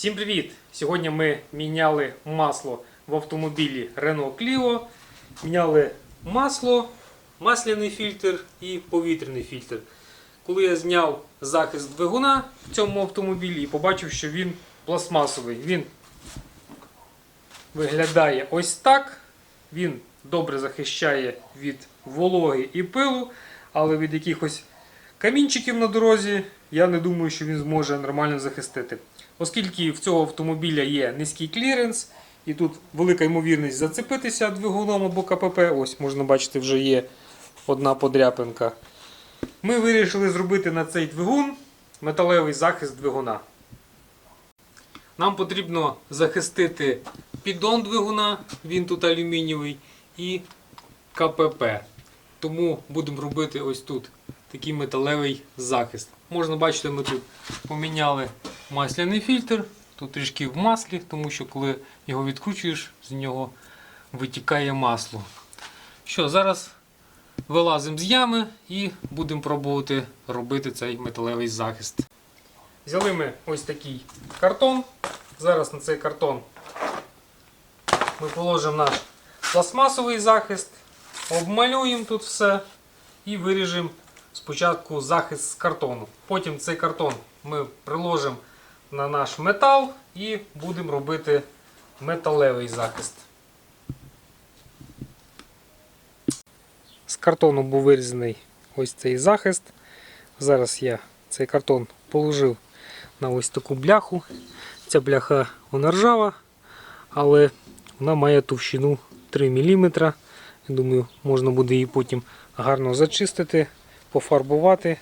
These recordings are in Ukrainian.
Всім привіт! Сьогодні ми міняли масло в автомобілі Renault Clio. Міняли масло, масляний фільтр і повітряний фільтр. Коли я зняв захист двигуна в цьому автомобілі і побачив, що він пластмасовий. Він виглядає ось так. Він добре захищає від вологи і пилу, але від якихось камінчиків на дорозі я не думаю, що він зможе нормально захистити. Оскільки в цього автомобіля є низький кліренс, і тут велика ймовірність зацепитися двигуном або КПП, ось можна бачити, вже є одна подряпинка. Ми вирішили зробити на цей двигун металевий захист двигуна. Нам потрібно захистити піддон двигуна, він тут алюмінієвий, і КПП. Тому будемо робити ось тут такий металевий захист. Можна бачити, ми тут поміняли масляний фільтр. Тут трішки в маслі, тому що коли його відкручуєш, з нього витікає масло. Що, зараз вилазимо з ями і будемо пробувати робити цей металевий захист. Взяли ми ось такий картон. Зараз на цей картон ми положимо наш пластмасовий захист, обмалюємо тут все і виріжемо спочатку захист з картону. Потім цей картон ми приложимо на наш метал і будемо робити металевий захист. З картону був вирізаний ось цей захист. Зараз я цей картон положив на ось таку бляху. Ця бляха вона ржава, але вона має товщину 3 мм. Я думаю, можна буде її потім гарно зачистити, пофарбувати.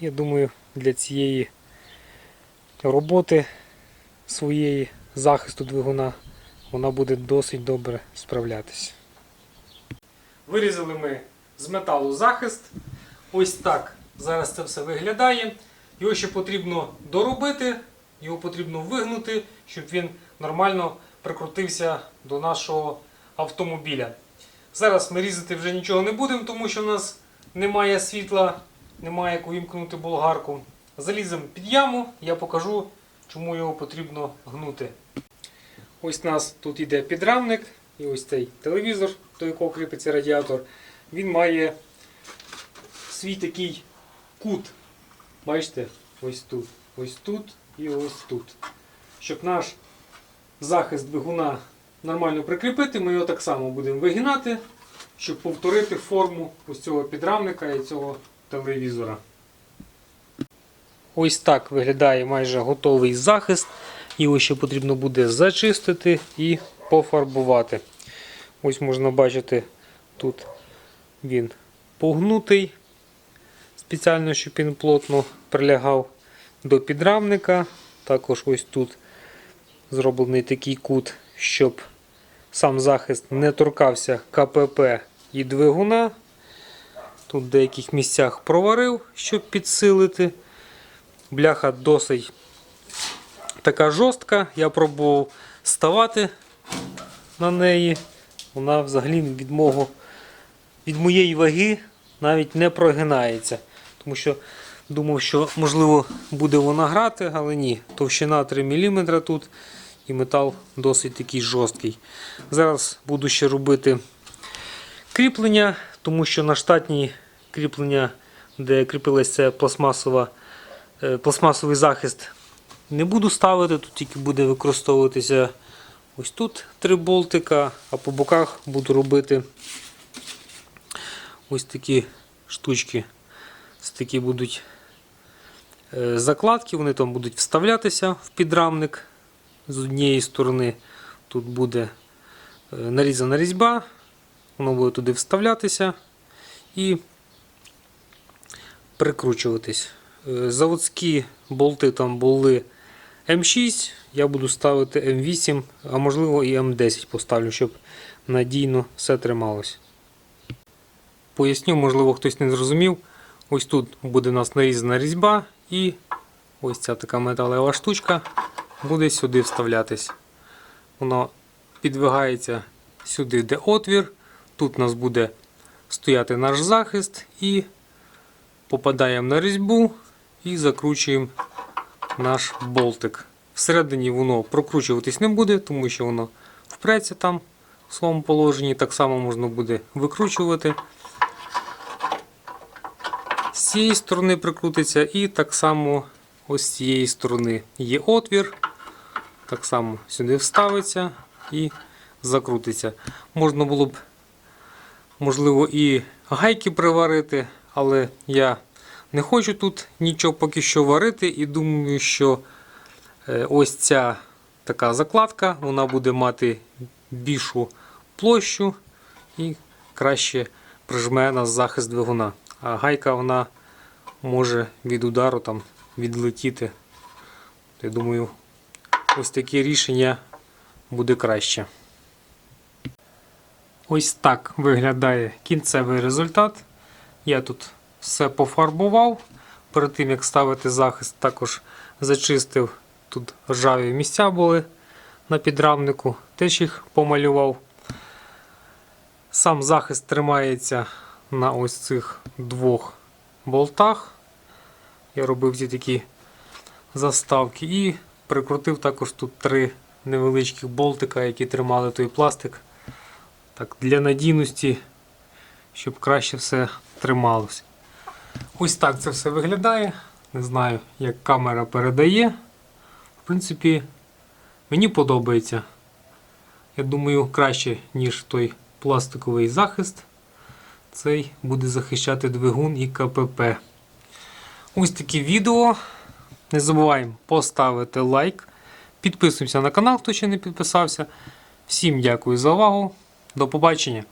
Я думаю, для цієї роботи своєї захисту двигуна вона буде досить добре справлятися. Вирізали ми з металу захист. Ось так зараз це все виглядає. Його ще потрібно доробити, його потрібно вигнути, щоб він нормально прикрутився до нашого автомобіля. Зараз ми різати вже нічого не будемо, тому що в нас немає світла, немає як увімкнути болгарку. Заліземо під яму, я покажу, чому його потрібно гнути. Ось у нас тут йде підрамник і ось цей телевізор, до якого кріпиться радіатор. Він має свій такий кут. Бачите, ось тут, ось тут і ось тут. Щоб наш захист двигуна нормально прикріпити, ми його так само будемо вигинати, щоб повторити форму ось цього підрамника і цього телевізора. Ось так виглядає майже готовий захист. Його ще потрібно буде зачистити і пофарбувати. Ось можна бачити, тут він погнутий, спеціально, щоб він плотно прилягав до підрамника. Також ось тут зроблений такий кут, щоб сам захист не торкався КПП і двигуна. Тут в деяких місцях проварив, щоб підсилити. Бляха досить така жорстка. Я пробував ставати на неї. Вона взагалі від мого, від моєї ваги навіть не прогинається. Тому що думав, що можливо буде вона грати, але ні. Товщина 3 мм тут і метал досить такий жорсткий. Зараз буду ще робити кріплення, тому що на штатні кріплення, де кріпилася пластмасова, пластмасовий захист, не буду ставити, тут тільки буде використовуватися ось тут три болтика, а по боках буду робити ось такі штучки. Ось такі будуть е, закладки, вони там будуть вставлятися в підрамник з однієї сторони. Тут буде е, нарізана різьба, воно буде туди вставлятися і прикручуватись. Е, Заводські болти там були М6, я буду ставити М8, а можливо і М10 поставлю, щоб надійно все трималось. Поясню, можливо, хтось не зрозумів. Ось тут буде у нас нарізана різьба і ось ця така металева штучка буде сюди вставлятись. Воно підвигається сюди, де отвір. Тут у нас буде стояти наш захист і попадаємо на різьбу і закручуємо наш болтик. Всередині воно прокручуватись не буде, тому що воно впреться там в своєму положенні. Так само можна буде викручувати. З цієї сторони прикрутиться і так само ось з цієї сторони є отвір. Так само сюди вставиться і закрутиться. Можна було б, можливо, і гайки приварити, але я не хочу тут нічого поки що варити і думаю, що е, ось ця така закладка вона буде мати більшу площу і краще прижме на захист двигуна. А гайка вона може від удару там відлетіти. Я думаю, ось таке рішення буде краще. Ось так виглядає кінцевий результат. Я тут все пофарбував. Перед тим як ставити захист, також зачистив. Тут ржаві місця були на підрамнику, теж їх помалював. Сам захист тримається на ось цих двох болтах. Я робив ці такі заставки і прикрутив також тут три невеличких болтика, які тримали той пластик. Так, для надійності, щоб краще все трималося. Ось так це все виглядає. Не знаю, як камера передає. В принципі, мені подобається. Я думаю, краще, ніж той пластиковий захист. Цей буде захищати двигун і КПП. Ось таке відео. Не забуваємо поставити лайк. Підписуємося на канал, хто ще не підписався. Всім дякую за увагу. До побачення!